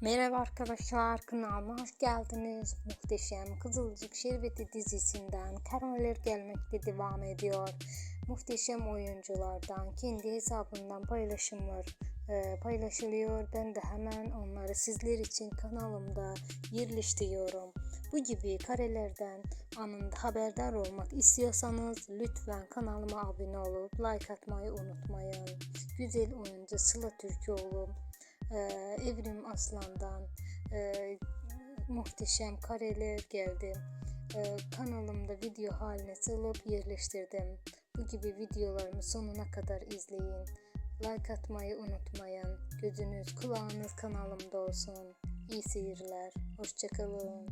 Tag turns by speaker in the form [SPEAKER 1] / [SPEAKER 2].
[SPEAKER 1] Merhaba arkadaşlar kanalıma hoş geldiniz. Muhteşem Kızılcık Şerbeti dizisinden kareler gelmekte devam ediyor. Muhteşem oyunculardan kendi hesabından paylaşımlar e, paylaşılıyor. Ben de hemen onları sizler için kanalımda yerleştiriyorum. Bu gibi karelerden anında haberdar olmak istiyorsanız lütfen kanalıma abone olup like atmayı unutmayın. Güzel oyuncu Sıla Türkoğlu e, Evrim Aslan'dan e, muhteşem kareler geldi. E, kanalımda video haline salıp yerleştirdim. Bu gibi videolarımı sonuna kadar izleyin. Like atmayı unutmayın. Gözünüz kulağınız kanalımda olsun. İyi seyirler. Hoşçakalın.